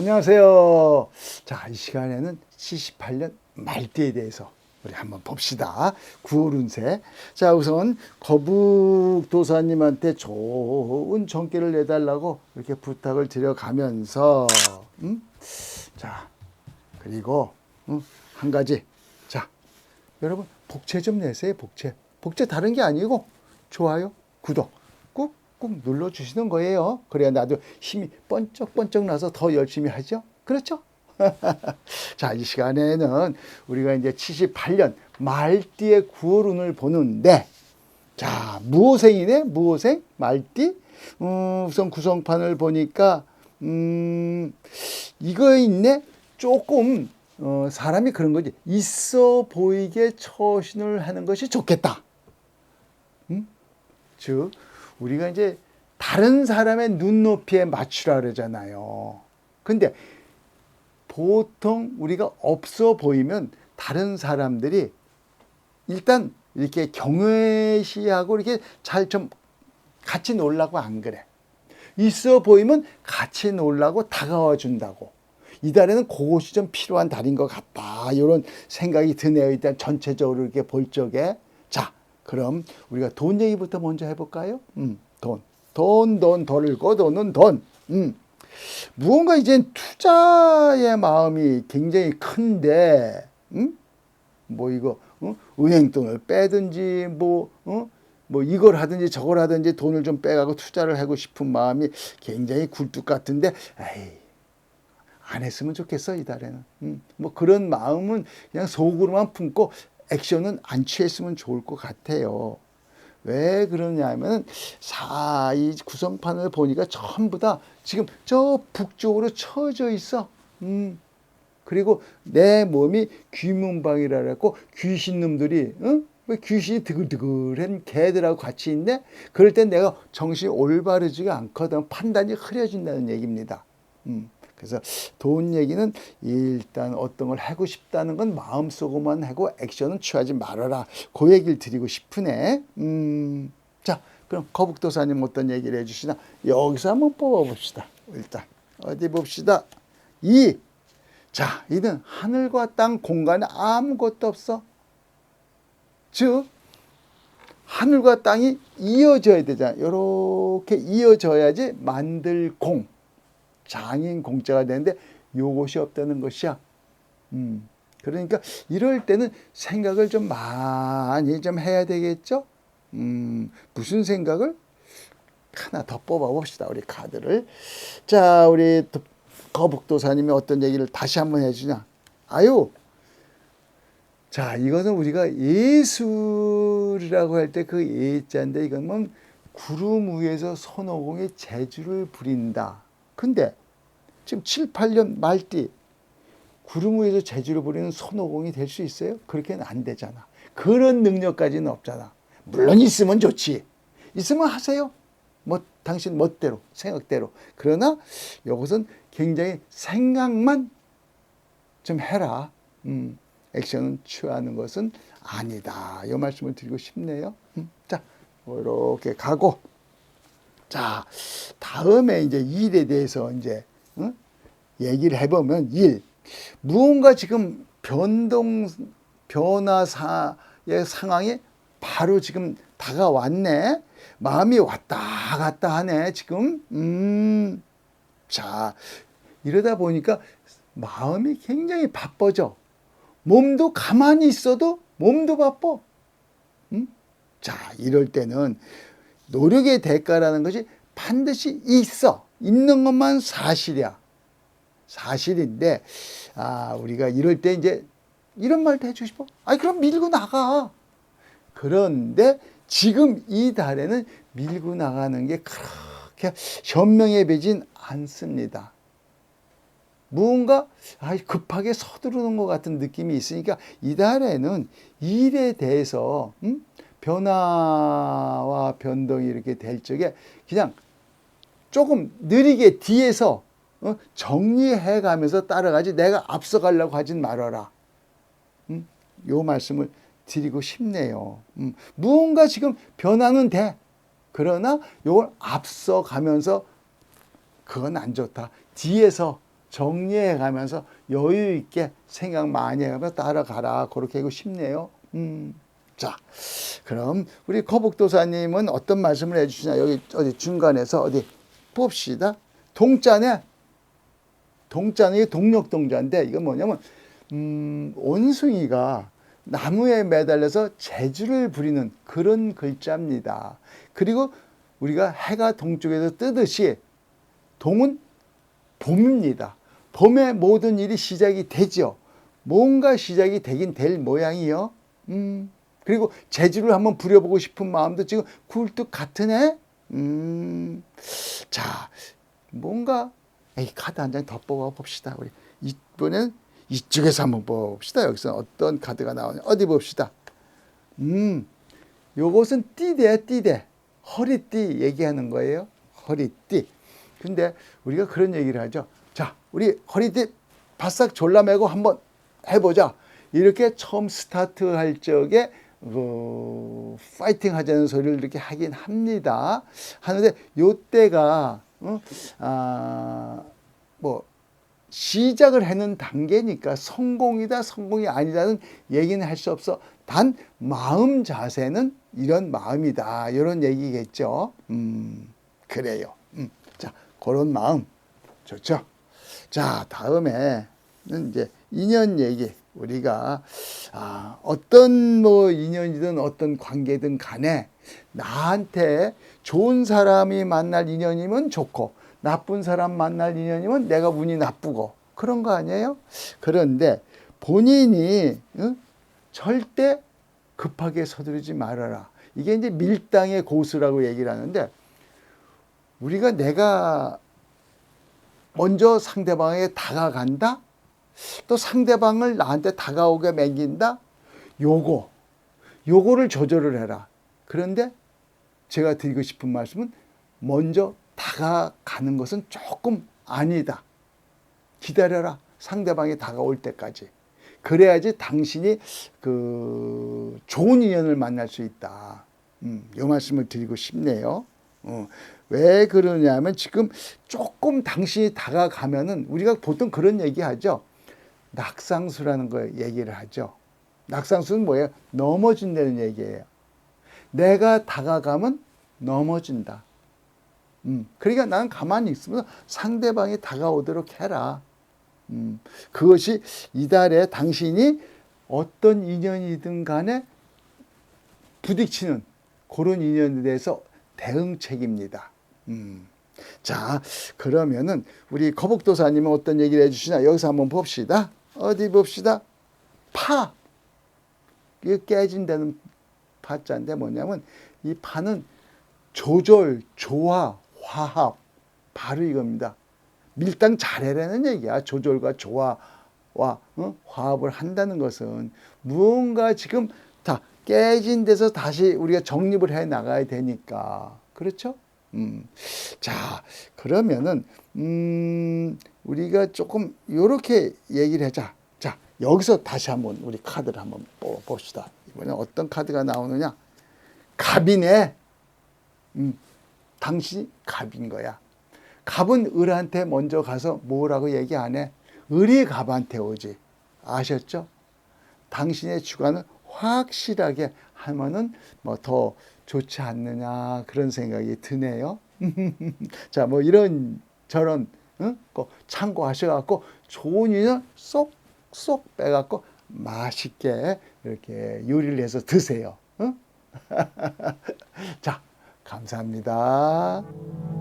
안녕하세요. 자, 이 시간에는 78년 말띠에 대해서 우리 한번 봅시다. 9월 운세. 자, 우선 거북도사님한테 좋은 정기를 내달라고 이렇게 부탁을 드려가면서, 음? 자, 그리고, 음, 한 가지. 자, 여러분, 복채 좀 내세요, 복채. 복채 다른 게 아니고, 좋아요, 구독 꾹꾹 눌러주시는 거예요. 그래야 나도 힘이 번쩍번쩍 나서 더 열심히 하죠. 그렇죠? 자, 이 시간에는 우리가 이제 78년 말띠의 구월운을 보는데, 자, 무호생이네? 무호생? 말띠? 음, 우선 구성판을 보니까, 음, 이거 있네? 조금, 어, 사람이 그런 거지. 있어 보이게 처신을 하는 것이 좋겠다. 음? 즉, 우리가 이제 다른 사람의 눈높이에 맞추라 그러잖아요. 근데 보통 우리가 없어 보이면 다른 사람들이 일단 이렇게 경외시하고 이렇게 잘 좀 같이 놀라고 안 그래. 있어 보이면 같이 놀라고 다가와 준다고. 이 달에는 그것이 좀 필요한 달인 것 같다. 이런 생각이 드네요. 일단 전체적으로 이렇게 볼 적에. 자, 그럼 우리가 돈 얘기부터 먼저 해볼까요? 음, 돈. 돈, 돈, 돌고 돈은 돈. 음. 무언가 이제 투자의 마음이 굉장히 큰데, 음? 뭐 이거, 어? 은행 돈을 빼든지, 뭐, 어? 뭐 이걸 하든지 저걸 하든지 돈을 좀 빼가고 투자를 하고 싶은 마음이 굉장히 굴뚝 같은데, 에이, 안 했으면 좋겠어, 이 달에는. 음, 뭐 그런 마음은 그냥 속으로만 품고 액션은 안 취했으면 좋을 것 같아요. 왜 그러냐면 사, 이 구성판을 보니까 전부 다 지금 저 북쪽으로 처져 있어. 음. 그리고 내 몸이 귀문방이라 그랬고 귀신놈들이 응? 왜 귀신이 드글드글한 개들하고 같이 있네? 그럴 땐 내가 정신이 올바르지가 않거든. 판단이 흐려진다는 얘기입니다. 음. 그래서 돈 얘기는 일단 어떤 걸 하고 싶다는 건 마음속으로만 하고 액션은 취하지 말아라. 그 얘기를 드리고 싶으네. 음. 자, 그럼 거북도사님 어떤 얘기를 해주시나? 여기서 한번 뽑아봅시다. 일단 어디 봅시다. 이. 자, 이는 하늘과 땅 공간에 아무것도 없어. 즉 하늘과 땅이 이어져야 되잖아. 이렇게 이어져야지 만들 공. 장인 공짜가 되는데 요것이 없다는 것이야. 음. 그러니까 이럴 때는 생각을 좀 많이 좀 해야 되겠죠? 음, 무슨 생각을? 하나 더 뽑아 봅시다. 우리 카드를. 자, 우리 거북도사님이 어떤 얘기를 다시 한번 해주냐. 아유. 자, 이것은 우리가 예술이라고 할 때 그 예자인데 이건 뭐 구름 위에서 손오공이 재주를 부린다. 근데 지금 7, 8년 말띠 구름 위에서 재주를 부리는 손오공이 될 수 있어요? 그렇게는 안 되잖아. 그런 능력까지는 없잖아. 물론 있으면 좋지. 있으면 하세요. 뭐 당신 멋대로 생각대로. 그러나 이것은 굉장히 생각만 좀 해라. 음, 액션은 취하는 것은 아니다. 이 말씀을 드리고 싶네요. 음, 자, 이렇게 가고. 자, 다음에 이제 일에 대해서 이제 응? 얘기를 해보면 일 무언가 지금 변동 변화사의 상황이 바로 지금 다가왔네. 마음이 왔다 갔다 하네 지금. 음, 자 이러다 보니까 마음이 굉장히 바빠져. 몸도 가만히 있어도 몸도 바빠. 음? 자 이럴 때는 노력의 대가라는 것이 반드시 있어. 있는 것만 사실이야. 사실인데, 아, 우리가 이럴 때 이제 이런 말도 해주고 싶어. 아니, 그럼 밀고 나가. 그런데 지금 이 달에는 밀고 나가는 게 그렇게 현명해 보진 않습니다. 무언가 급하게 서두르는 것 같은 느낌이 있으니까 이 달에는 일에 대해서 음? 변화와 변동이 이렇게 될 적에 그냥 조금 느리게 뒤에서 어? 정리해 가면서 따라가지 내가 앞서가려고 하진 말아라. 음? 요 말씀을 드리고 싶네요. 음. 무언가 지금 변화는 돼. 그러나 요걸 앞서가면서 그건 안 좋다. 뒤에서 정리해 가면서 여유 있게 생각 많이 해가면서 따라가라. 그렇게 하고 싶네요. 음. 자, 그럼 우리 거북도사님은 어떤 말씀을 해주시냐? 여기 어디 중간에서 어디 봅시다. 동자네. 동자는 이게 동력 동자인데 이건 뭐냐면 음, 원숭이가 나무에 매달려서 재주를 부리는 그런 글자입니다. 그리고 우리가 해가 동쪽에서 뜨듯이 동은 봄입니다. 봄에 모든 일이 시작이 되죠. 뭔가 시작이 되긴 될 모양이요. 음, 그리고 재주를 한번 부려보고 싶은 마음도 지금 굴뚝 같으네. 음, 자, 뭔가 이 카드 한 장 더 뽑아 봅시다. 우리 이번엔 이쪽에서 한번 뽑읍시다. 여기서 어떤 카드가 나오냐. 어디 봅시다. 음, 요것은 띠대, 띠대. 허리띠 얘기하는 거예요. 허리띠. 근데 우리가 그런 얘기를 하죠. 자, 우리 허리띠 바싹 졸라매고 한번 해보자. 이렇게 처음 스타트 할 적에 그 파이팅 하자는 소리를 이렇게 하긴 합니다. 하는데 요때가 어? 아, 뭐 시작을 하는 단계니까 성공이다 성공이 아니다는 얘기는 할 수 없어. 단 마음 자세는 이런 마음이다. 이런 얘기겠죠. 음, 그래요. 음, 자, 그런 마음 좋죠. 자, 다음에는 이제 인연 얘기. 우리가 아, 어떤 뭐 인연이든 어떤 관계든 간에 나한테 좋은 사람이 만날 인연이면 좋고 나쁜 사람 만날 인연이면 내가 운이 나쁘고 그런 거 아니에요? 그런데 본인이 응? 절대 급하게 서두르지 말아라. 이게 이제 밀당의 고수라고 얘기를 하는데 우리가 내가 먼저 상대방에게 다가간다? 또 상대방을 나한테 다가오게 맹긴다? 요거, 요거를 조절을 해라. 그런데 제가 드리고 싶은 말씀은 먼저 다가가는 것은 조금 아니다. 기다려라. 상대방이 다가올 때까지. 그래야지 당신이 그 좋은 인연을 만날 수 있다. 음, 이 말씀을 드리고 싶네요. 어, 왜 그러냐면 지금 조금 당신이 다가가면은 우리가 보통 그런 얘기 하죠. 낙상수라는 거 얘기를 하죠. 낙상수는 뭐예요? 넘어진다는 얘기예요. 내가 다가가면 넘어진다. 음, 그러니까 나는 가만히 있으면 상대방이 다가오도록 해라. 음, 그것이 이달에 당신이 어떤 인연이든 간에 부딪히는 그런 인연에 대해서 대응책입니다. 음. 자, 그러면은 우리 거북도사님은 어떤 얘기를 해주시나 여기서 한번 봅시다. 어디 봅시다. 파. 이게 깨진다는 파자인데 뭐냐면 이 파는 조절, 조화, 화합. 바로 이겁니다. 밀당 잘해라는 얘기야. 조절과 조화와 어? 화합을 한다는 것은 무언가 지금 다 깨진 데서 다시 우리가 정립을 해 나가야 되니까. 그렇죠? 음. 자, 그러면은, 음, 우리가 조금 요렇게 얘기를 하자. 자, 여기서 다시 한번 우리 카드를 한번 뽑아 봅시다. 이번에 어떤 카드가 나오느냐? 갑이네. 음, 당신이 갑인 거야. 갑은 을한테 먼저 가서 뭐라고 얘기 안 해? 을이 갑한테 오지. 아셨죠? 당신의 주관을 확실하게 하면은 뭐 더 좋지 않느냐 그런 생각이 드네요. 자, 뭐 이런 저런 응? 꼭 참고하셔갖고 좋은 인연 쏙쏙 빼갖고 맛있게 이렇게 요리를 해서 드세요. 응? 자, 감사합니다.